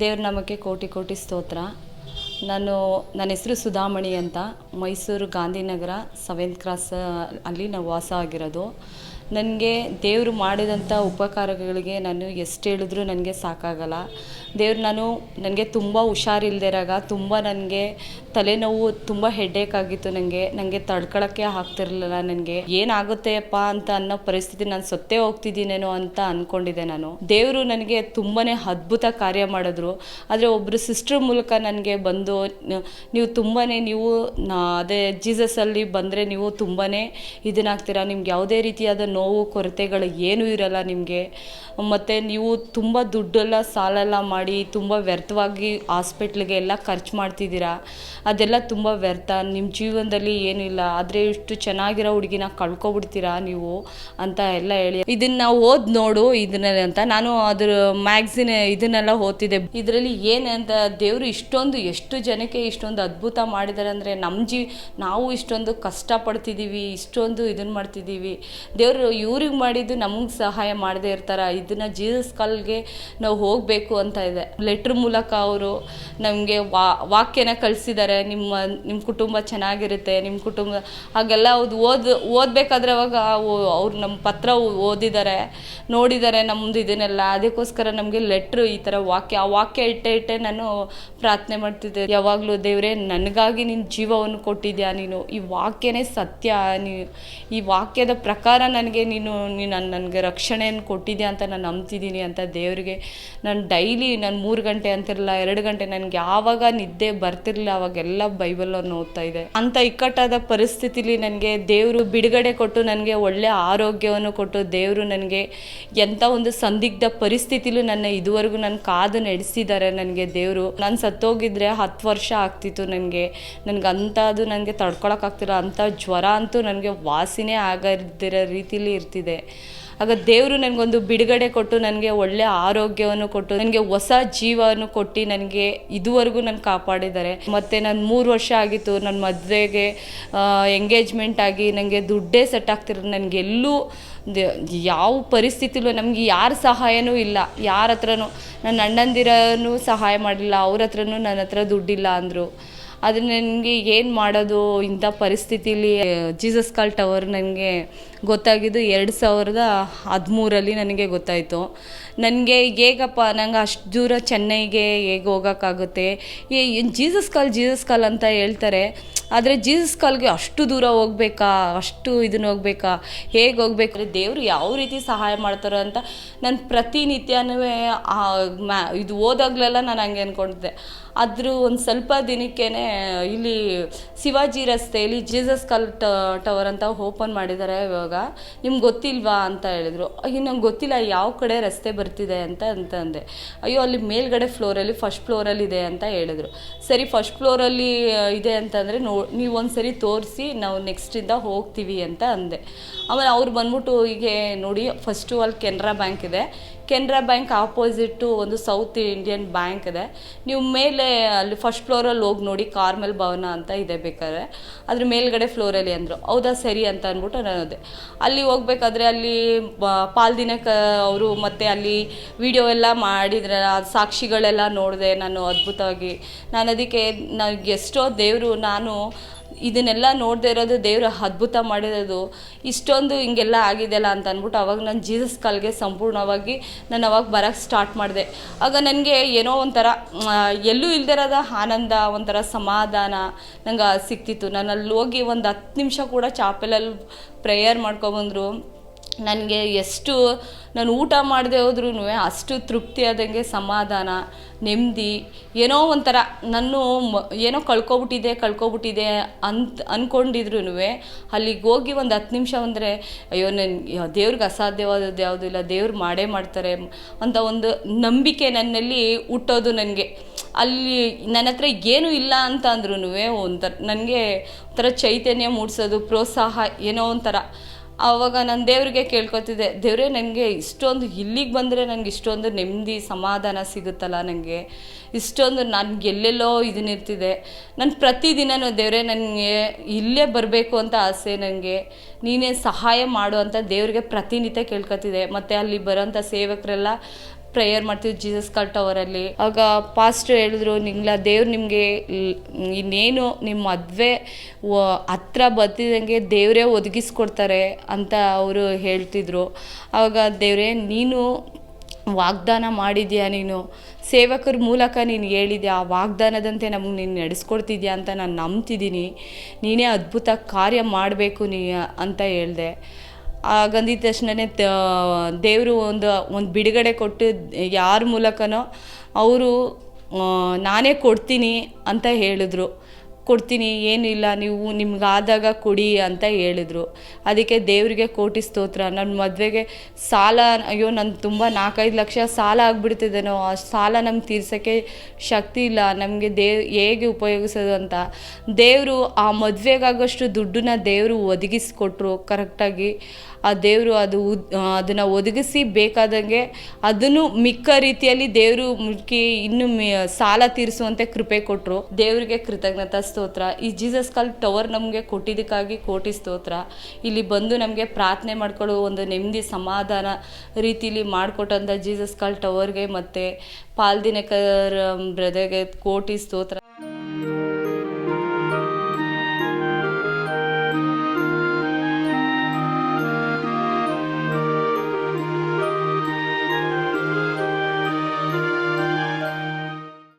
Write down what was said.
ದೇವ್ರ ನಮಗೆ ಕೋಟಿ ಕೋಟಿ ಸ್ತೋತ್ರ. ನಾನು, ನನ್ನ ಹೆಸರು ಸುಧಾಮಣಿ ಅಂತ. ಮೈಸೂರು ಗಾಂಧಿನಗರ ಸೆವೆಂತ್ ಕ್ರಾಸ್ ಅಲ್ಲಿ ನಾವು ವಾಸ ಆಗಿರೋದು. ನನಗೆ ದೇವರು ಮಾಡಿದಂಥ ಉಪಕಾರಗಳಿಗೆ ನಾನು ಎಷ್ಟು ಹೇಳಿದ್ರೂ ನನಗೆ ಸಾಕಾಗಲ್ಲ. ದೇವ್ರು ನಾನು, ನನಗೆ ತುಂಬ ಹುಷಾರಿಲ್ದಿರಾಗ ತುಂಬ ನನಗೆ ತಲೆನೋವು, ತುಂಬ ಹೆಡ್ಡೇಕ್ ಆಗಿತ್ತು ನನಗೆ. ನನಗೆ ತಡ್ಕೊಳಕ್ಕೆ ಆಗ್ತಿರ್ಲಿಲ್ಲ ನನಗೆ. ಏನಾಗುತ್ತೆಪ್ಪ ಅಂತ ಅನ್ನೋ ಪರಿಸ್ಥಿತಿ ನಾನು ಸತ್ತೇ ಹೋಗ್ತಿದ್ದೀನೇನೋ ಅಂತ ಅಂದ್ಕೊಂಡಿದ್ದೆ ನಾನು. ದೇವರು ನನಗೆ ತುಂಬಾ ಅದ್ಭುತ ಕಾರ್ಯ ಮಾಡಿದ್ರು. ಆದರೆ ಒಬ್ಬರು ಸಿಸ್ಟರ್ ಮೂಲಕ ನನಗೆ ಬಂದು ನೀವು ತುಂಬಾ ನೀವು ಅದೇ ಜೀಸಸಲ್ಲಿ ಬಂದರೆ ನೀವು ತುಂಬಾ ಇದನ್ನಾಗ್ತೀರಾ? ನಿಮ್ಗೆ ಯಾವುದೇ ರೀತಿಯಾದ ನೋವು, ಕೊರತೆಗಳು ಏನೂ ಇರಲ್ಲ ನಿಮಗೆ. ಮತ್ತು ನೀವು ತುಂಬ ದುಡ್ಡೆಲ್ಲ, ಸಾಲೆಲ್ಲ ಮಾಡಿ ತುಂಬ ವ್ಯರ್ಥವಾಗಿ ಹಾಸ್ಪಿಟ್ಲಿಗೆ ಎಲ್ಲ ಖರ್ಚು ಮಾಡ್ತಿದ್ದೀರಾ? ಅದೆಲ್ಲ ತುಂಬ ವ್ಯರ್ಥ. ನಿಮ್ಮ ಜೀವನದಲ್ಲಿ ಏನಿಲ್ಲ. ಆದರೆ ಇಷ್ಟು ಚೆನ್ನಾಗಿರೋ ಹುಡುಗಿನ ಕಳ್ಕೊಬಿಡ್ತೀರಾ ನೀವು? ಅಂತ ಎಲ್ಲ ಹೇಳಿ. ಇದನ್ನ ಓದ್ ನೋಡು ಇದನ್ನ ಅಂತ. ನಾನು ಅದ್ರ ಮ್ಯಾಗ್ಝಿನ್ ಇದನ್ನೆಲ್ಲ ಓದ್ತಿದ್ದೆ. ಇದರಲ್ಲಿ ಏನಂತ ದೇವರು ಇಷ್ಟೊಂದು, ಎಷ್ಟು ಜನಕ್ಕೆ ಇಷ್ಟೊಂದು ಅದ್ಭುತ ಮಾಡಿದ್ದಾರೆ ಅಂದರೆ ನಮ್ಮ ಜೀ, ನಾವು ಇಷ್ಟೊಂದು ಕಷ್ಟಪಡ್ತಿದ್ದೀವಿ ಇಷ್ಟೊಂದು ಇದನ್ನು ಮಾಡ್ತಿದ್ದೀವಿ ದೇವರು ಇವ್ರಿಗೆ ಮಾಡಿದ್ದು ನಮಗೆ ಸಹಾಯ ಮಾಡದೇ ಇರ್ತಾರ. ಇದನ್ನು ಜೀಸಸ್ ಕಾಲ್ಗೆ ನಾವು ಹೋಗಬೇಕು ಅಂತ ಇದೆ. ಲೆಟ್ರ್ ಮೂಲಕ ಅವರು ನಮಗೆ ವಾಕ್ಯನ ಕಳಿಸಿದ್ದಾರೆ ನಿಮ್ಮ ನಿಮ್ಮ ಕುಟುಂಬ ಚೆನ್ನಾಗಿರುತ್ತೆ, ನಿಮ್ಮ ಕುಟುಂಬ ಹಾಗೆಲ್ಲ ಅವ್ರು ಓದ್, ಓದಬೇಕಾದ್ರೆ ಅವಾಗ ಅವ್ರು ನಮ್ಮ ಪತ್ರ ಓದಿದ್ದಾರೆ ನೋಡಿದ್ದಾರೆ ನಮ್ದು ಇದನ್ನೆಲ್ಲ. ಅದಕ್ಕೋಸ್ಕರ ನಮಗೆ ಲೆಟ್ರ್ ಈ ಥರ ವಾಕ್ಯ, ಆ ವಾಕ್ಯ ಇಟ್ಟೆ ಇಟ್ಟೆ ನಾನು ಪ್ರಾರ್ಥನೆ ಮಾಡ್ತಿದ್ದೆ. ಯಾವಾಗಲೂ ದೇವರೇ, ನನಗಾಗಿ ನಿನ್ನ ಜೀವವನ್ನು ಕೊಟ್ಟಿದ್ಯಾ ನೀನು? ಈ ವಾಕ್ಯನೇ ಸತ್ಯ. ನೀ, ಈ ವಾಕ್ಯದ ಪ್ರಕಾರ ನನಗೆ ನೀನು ನೀನು, ನನಗೆ ರಕ್ಷಣೆಯನ್ನು ಕೊಟ್ಟಿದ್ಯಾ ಅಂತ ನಾನು ನಂಬ್ತಿದ್ದೀನಿ ಅಂತ ದೇವರಿಗೆ. ನಾನು ಡೈಲಿ ನಾನು ಮೂರು ಗಂಟೆ ಅಂತಿರಲ್ಲ ಎರಡು ಗಂಟೆ ನನಗೆ ಯಾವಾಗ ನಿದ್ದೆ ಬರ್ತಿರಲಿಲ್ಲ, ಅವಾಗೆಲ್ಲ ಬೈಬಲನ್ನು ಓದ್ತಾ ಇದೆ ಅಂತ ಇಕ್ಕಟ್ಟಾದ ಪರಿಸ್ಥಿತಿಲಿ ನನಗೆ ದೇವರು ಬಿಡುಗಡೆ ಕೊಟ್ಟು ನನಗೆ ಒಳ್ಳೆ ಆರೋಗ್ಯವನ್ನು ಕೊಟ್ಟು ದೇವರು ನನಗೆ ಎಂಥ ಒಂದು ಸಂದಿಗ್ಧ ಪರಿಸ್ಥಿತಿಲೂ ನನ್ನ ಇದುವರೆಗೂ ನನ್ನ ಕಾದು ನಡೆಸಿದ್ದಾರೆ ನನಗೆ ದೇವರು. ನಾನು ಸತ್ತೋಗಿದ್ರೆ ಹತ್ತು ವರ್ಷ ಆಗ್ತಿತ್ತು ನನಗೆ. ನನಗೆ ಅಂಥದ್ದು ನನಗೆ ತಡ್ಕೊಳಕ್ಕಾಗ್ತಿಲ್ಲ ಅಂಥ ಜ್ವರ ಅಂತೂ ನನಗೆ ವಾಸಿನೇ ಆಗದಿರೋ ರೀತಿಲಿ ಇರ್ತಿದೆ. ಆಗ ದೇವರು ನನಗೊಂದು ಬಿಡುಗಡೆ ಕೊಟ್ಟು ನನಗೆ ಒಳ್ಳೆ ಆರೋಗ್ಯವನ್ನು ಕೊಟ್ಟು, ನನಗೆ ಹೊಸ ಜೀವವನ್ನು ಕೊಟ್ಟು ನನಗೆ ಇದುವರೆಗೂ ನಾನು ಕಾಪಾಡಿದ್ದಾರೆ. ಮತ್ತು ನಾನು ಮೂರು ವರ್ಷ ಆಗಿತ್ತು ನನ್ನ ಮದುವೆಗೆ ಎಂಗೇಜ್ಮೆಂಟ್ ಆಗಿ ನನಗೆ ದುಡ್ಡೇ ಸೆಟ್ ಆಗ್ತಿರೋದು ನನಗೆಲ್ಲೂ ಯಾವ ಪರಿಸ್ಥಿತಿಲೂ ನಮಗೆ ಯಾರ ಸಹಾಯನೂ ಇಲ್ಲ. ಯಾರ ಹತ್ರನೂ ನನ್ನ ಅಣ್ಣಂದಿರನೂ ಸಹಾಯ ಮಾಡಲಿಲ್ಲ ಅವ್ರ ಹತ್ರನೂ ನನ್ನ ಹತ್ರ ದುಡ್ಡಿಲ್ಲ ಅಂದರು. ಆದರೆ ನನಗೆ ಏನು ಮಾಡೋದು ಇಂಥ ಪರಿಸ್ಥಿತಿಲಿ ಜೀಸಸ್ ಕಾಲ್ ಟವರ್ ನನಗೆ ಗೊತ್ತಾಗಿದ್ದು ಎರಡು ಸಾವಿರದ ಹದಿಮೂರಲ್ಲಿ ನನಗೆ ಗೊತ್ತಾಯಿತು. ನನಗೆ ಹೇಗಪ್ಪ, ನಂಗೆ ಅಷ್ಟು ದೂರ ಚೆನ್ನೈಗೆ ಹೇಗೆ ಹೋಗೋಕ್ಕಾಗುತ್ತೆ? ಏ ಜೀಸಸ್ ಕಾಲ್ ಜೀಸಸ್ ಕಾಲ್ ಅಂತ ಹೇಳ್ತಾರೆ. ಆದರೆ ಜೀಸಸ್ ಕಾಲ್ಗೆ ಅಷ್ಟು ದೂರ ಹೋಗ್ಬೇಕಾ? ಅಷ್ಟು ಇದನ್ನ ಹೋಗ್ಬೇಕಾ? ಹೇಗೆ ಹೋಗ್ಬೇಕು? ದೇವರು ಯಾವ ರೀತಿ ಸಹಾಯ ಮಾಡ್ತಾರೋ ಅಂತ ನಾನು ಪ್ರತಿನಿತ್ಯನೂ ಮ್ಯಾ ಇದು ಓದಾಗಲೆಲ್ಲ ನಾನು ಹಂಗೆ ಅಂದ್ಕೊಂಡಿದ್ದೆ ಆದರೂ ಒಂದು ಸ್ವಲ್ಪ ದಿನಕ್ಕೇ ಇಲ್ಲಿ ಶಿವಾಜಿ ರಸ್ತೆಯಲ್ಲಿ ಜೀಸಸ್ ಕಾಲ್ ಟವರ್ ಅಂತ ಓಪನ್ ಮಾಡಿದ್ದಾರೆ. ಇವಾಗ ನಿಮ್ಗೆ ಗೊತ್ತಿಲ್ವಾ ಅಂತ ಹೇಳಿದ್ರು, ಅಯ್ಯೋ ನಂಗೆ ಗೊತ್ತಿಲ್ಲ, ಯಾವ ಕಡೆ ರಸ್ತೆ ಬರ್ತಿದೆ ಅಂತ ಅಂದೆ. ಅಯ್ಯೋ ಅಲ್ಲಿ ಮೇಲ್ಗಡೆ ಫ್ಲೋರಲ್ಲಿ ಫಸ್ಟ್ ಫ್ಲೋರಲ್ಲಿ ಇದೆ ಅಂತ ಹೇಳಿದ್ರು. ಸರಿ ಫಸ್ಟ್ ಫ್ಲೋರಲ್ಲಿ ಇದೆ ಅಂತಂದರೆ ನೋ, ನೀವು ಒಂದು ಸರಿ ತೋರಿಸಿ, ನಾವು ನೆಕ್ಸ್ಟಿಂದ ಹೋಗ್ತೀವಿ ಅಂತ ಅಂದೆ. ಆಮೇಲೆ ಅವ್ರು ಬಂದ್ಬಿಟ್ಟು ಹೀಗೆ ನೋಡಿ ಫಸ್ಟು ಅಲ್ಲಿ ಕೆನರಾ ಬ್ಯಾಂಕ್ ಇದೆ. ಕೆನರಾ ಬ್ಯಾಂಕ್ ಆಪೋಸಿಟ್ಟು ಒಂದು ಸೌತ್ ಇಂಡಿಯನ್ ಬ್ಯಾಂಕ್ ಇದೆ. ನೀವು ಮೇಲೆ ಅಲ್ಲಿ ಫಸ್ಟ್ ಫ್ಲೋರಲ್ಲಿ ಹೋಗಿ ನೋಡಿ ಕಾರ್ಮೆಲ್ ಭವನ ಅಂತ ಇದೆ ಬೇಕಾದ್ರೆ. ಅದ್ರ ಮೇಲ್ಗಡೆ ಫ್ಲೋರಲ್ಲಿ ಅಂದರು. ಹೌದಾ, ಸರಿ ಅಂತ ಅಂದ್ಬಿಟ್ಟು ನಾನು ಅದೇ ಅಲ್ಲಿ ಹೋಗ್ಬೇಕಾದ್ರೆ ಅಲ್ಲಿ ಪಾಲ್ ಅವರು ಮತ್ತು ಅಲ್ಲಿ ವಿಡಿಯೋ ಎಲ್ಲ ಮಾಡಿದ್ರೆ ಸಾಕ್ಷಿಗಳೆಲ್ಲ ನೋಡಿದೆ ನಾನು ಅದ್ಭುತವಾಗಿ. ನಾನು ಅದಕ್ಕೆ ನನಗೆ ಎಷ್ಟೋ ದೇವರು, ನಾನು ಇದನ್ನೆಲ್ಲ ನೋಡದೇ ಇರೋದು ದೇವರು ಅದ್ಭುತ ಮಾಡಿರೋದು. ಇಷ್ಟೊಂದು ಹಿಂಗೆಲ್ಲ ಆಗಿದೆಯಲ್ಲ ಅಂತ ಅಂದ್ಬಿಟ್ಟು ಅವಾಗ ನಾನು ಜೀಸಸ್ ಕಾಲ್ಗೆ ಸಂಪೂರ್ಣವಾಗಿ ನಾನು ಅವಾಗ ಬರೋಕ್ಕೆ ಸ್ಟಾರ್ಟ್ ಮಾಡಿದೆ. ಆಗ ನನಗೆ ಏನೋ ಒಂಥರ ಎಲ್ಲೂ ಇಲ್ದಿರೋದ ಆನಂದ, ಒಂಥರ ಸಮಾಧಾನ ನಂಗೆ ಸಿಕ್ತಿತ್ತು ನಾನು ಅಲ್ಲಿ ಹೋಗಿ ಒಂದು ಹತ್ತು ನಿಮಿಷ ಕೂಡ ಚಾಪೆಲಲ್ಲಿ ಪ್ರೇಯರ್ ಮಾಡ್ಕೊಬಂದರು ನನಗೆ ಎಷ್ಟು ನಾನು ಊಟ ಮಾಡದೆ ಹೋದ್ರೂ ಅಷ್ಟು ತೃಪ್ತಿ ಆದಂಗೆ ಸಮಾಧಾನ, ನೆಮ್ಮದಿ, ಏನೋ ಒಂಥರ ನಾನು ಮ, ಏನೋ ಕಳ್ಕೊಬಿಟ್ಟಿದೆ ಕಳ್ಕೊಬಿಟ್ಟಿದೆ ಅಂತ ಅಂದ್ಕೊಂಡಿದ್ರು ಅಲ್ಲಿಗೆ ಹೋಗಿ ಒಂದು ಹತ್ತು ನಿಮಿಷ ಅಂದರೆ ಅಯ್ಯೋ ನನ್ನ ದೇವ್ರಿಗೆ ಅಸಾಧ್ಯವಾದದ್ದು ಯಾವುದೂ ಇಲ್ಲ, ದೇವ್ರು ಮಾಡೇ ಮಾಡ್ತಾರೆ ಅಂತ ಒಂದು ನಂಬಿಕೆ ನನ್ನಲ್ಲಿ ಹುಟ್ಟೋದು ನನಗೆ. ಅಲ್ಲಿ ನನ್ನ ಹತ್ರ ಏನೂ ಇಲ್ಲ ಅಂತ ಅಂದ್ರೂ ಒಂಥರ, ನನಗೆ ಒಂಥರ ಚೈತನ್ಯ ಮೂಡಿಸೋದು, ಪ್ರೋತ್ಸಾಹ ಏನೋ ಒಂಥರ ಆವಾಗ ನಾನು ದೇವರಿಗೆ ಕೇಳ್ಕೊತಿದ್ದೆ, ದೇವರೇ ನನಗೆ ಇಷ್ಟೊಂದು ಇಲ್ಲಿಗೆ ಬಂದರೆ ನನಗೆ ಇಷ್ಟೊಂದು ನೆಮ್ಮದಿ, ಸಮಾಧಾನ ಸಿಗುತ್ತಲ್ಲ ನನಗೆ ಇಷ್ಟೊಂದು ನನಗೆ ಎಲ್ಲೆಲ್ಲೋ ಇದನ್ನಿರ್ತಿದೆ ನಾನು ಪ್ರತಿದಿನನೂ ದೇವರೇ ನನಗೆ ಇಲ್ಲೇ ಬರಬೇಕು ಅಂತ ಆಸೆ ನನಗೆ ನೀನೇ ಸಹಾಯ ಮಾಡು ಅಂತ ದೇವ್ರಿಗೆ ಪ್ರತಿನಿತ್ಯ ಕೇಳ್ಕೊತಿದ್ದೆ. ಮತ್ತು ಅಲ್ಲಿ ಬರೋಂಥ ಸೇವಕರೆಲ್ಲ ಪ್ರೇಯರ್ ಮಾಡ್ತೀವಿ ಜೀಸಸ್ ಕಾಲ್ ಟವರಲ್ಲಿ ಆಗ ಪಾಸ್ಟರ್ ಹೇಳಿದ್ರು, ನಿಂಗ್ಲ ದೇವ್ರು ನಿಮಗೆ ಇನ್ನೇನು ನಿಮ್ಮ ಮದುವೆ ಹತ್ರ ಬರ್ತಿದ್ದಂಗೆ ದೇವರೇ ಒದಗಿಸ್ಕೊಡ್ತಾರೆ ಅಂತ ಅವರು ಹೇಳ್ತಿದ್ರು. ಆವಾಗ ದೇವರೇ, ನೀನು ವಾಗ್ದಾನ ಮಾಡಿದ್ಯಾ ನೀನು? ಸೇವಕರ ಮೂಲಕ ನೀನು ಹೇಳಿದೆ ಆ ವಾಗ್ದಾನದಂತೆ ನಮಗೆ ನೀನು ನಡೆಸ್ಕೊಡ್ತಿದ್ಯಾ ಅಂತ ನಾನು ನಂಬ್ತಿದ್ದೀನಿ. ನೀನೇ ಅದ್ಭುತ ಕಾರ್ಯ ಮಾಡಬೇಕು ನೀ, ಅಂತ ಹೇಳಿದೆ. ಹಾಗಂದಿದ ತಕ್ಷಣನೇ ದೇವರು ಒಂದು ಒಂದು ಬಿಡುಗಡೆ ಕೊಟ್ಟು ಯಾರ ಮೂಲಕನೋ ಅವರು ನಾನೇ ಕೊಡ್ತೀನಿ ಅಂತ ಹೇಳಿದ್ರು. ಕೊಡ್ತೀನಿ ಏನಿಲ್ಲ ನೀವು ನಿಮ್ಗಾದಾಗ ಕೊಡಿ ಅಂತ ಹೇಳಿದ್ರು. ಅದಕ್ಕೆ ದೇವರಿಗೆ ಕೋಟಿ ಸ್ತೋತ್ರ. ನನ್ನ ಮದುವೆಗೆ ಸಾಲ, ಅಯ್ಯೋ ನನ್ನ ತುಂಬ ನಾಲ್ಕೈದು ಲಕ್ಷ ಸಾಲ ಆಗಿಬಿಡ್ತಿದ್ದೇನೋ ಆ ಸಾಲ ನಮ್ಗೆ ತೀರ್ಸೋಕ್ಕೆ ಶಕ್ತಿ ಇಲ್ಲ, ನಮಗೆ ದೇವ್ ಹೇಗೆ ಉಪಯೋಗಿಸೋದು ಅಂತ. ದೇವರು ಆ ಮದುವೆಗಾಗೋಷ್ಟು ದುಡ್ಡನ್ನ ದೇವರು ಒದಗಿಸ್ಕೊಟ್ರು ಕರೆಕ್ಟಾಗಿ ಆ ದೇವರು ಅದು ಅದನ್ನು ಒದಗಿಸಿ ಬೇಕಾದಂಗೆ ಅದನ್ನು ಮಿಕ್ಕ ರೀತಿಯಲ್ಲಿ ದೇವರು ಇನ್ನು ಮಿ, ಸಾಲ ತೀರಿಸುವಂತೆ ಕೃಪೆ ಕೊಟ್ಟರು ದೇವರಿಗೆ ಕೃತಜ್ಞತಾ ಸ್ತೋತ್ರ. ಈ ಜೀಸಸ್ ಕಾಲ್ ಟವರ್ ನಮಗೆ ಕೊಟ್ಟಿದ್ದಕ್ಕಾಗಿ ಕೋಟಿ ಸ್ತೋತ್ರ. ಇಲ್ಲಿ ಬಂದು ನಮಗೆ ಪ್ರಾರ್ಥನೆ ಮಾಡ್ಕೊಳ್ಳೋ ಒಂದು ನೆಮ್ಮದಿ ಸಮಾಧಾನ ರೀತಿಲಿ ಮಾಡಿಕೊಟ್ಟಂಥ ಜೀಸಸ್ ಕಾಲ್ ಟವರ್ಗೆ ಮತ್ತು ಪಾಲ್ದಿನಕರ್ ಬ್ರದರ್ಗೆ ಕೋಟಿ ಸ್ತೋತ್ರ.